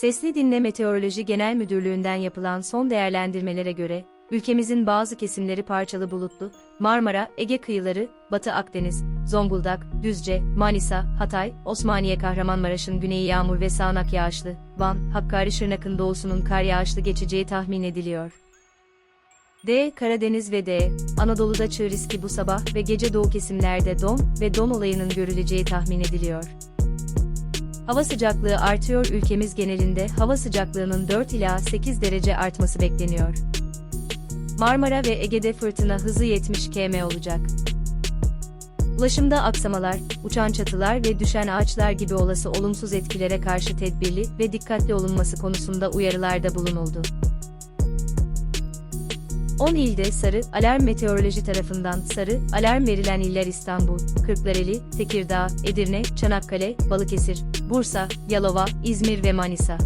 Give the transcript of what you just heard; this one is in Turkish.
Sesli Dinle Meteoroloji Genel Müdürlüğü'nden yapılan son değerlendirmelere göre, ülkemizin bazı kesimleri parçalı bulutlu, Marmara, Ege kıyıları, Batı Akdeniz, Zonguldak, Düzce, Manisa, Hatay, Osmaniye Kahramanmaraş'ın güneyi yağmur ve sağanak yağışlı, Van, Hakkari Şırnak'ın doğusunun kar yağışlı geçeceği tahmin ediliyor. D. Karadeniz ve D. Anadolu'da çığ riski bu sabah ve gece doğu kesimlerde don ve don olayının görüleceği tahmin ediliyor. Hava sıcaklığı artıyor ülkemiz genelinde hava sıcaklığının 4 ila 8 derece artması bekleniyor. Marmara ve Ege'de fırtına hızı 70 km olacak. Ulaşımda aksamalar, uçan çatılar ve düşen ağaçlar gibi olası olumsuz etkilere karşı tedbirli ve dikkatli olunması konusunda uyarılarda bulunuldu. 10 ilde sarı alarm meteoroloji tarafından sarı alarm verilen iller İstanbul, Kırklareli, Tekirdağ, Edirne, Çanakkale, Balıkesir, Bursa, Yalova, İzmir ve Manisa.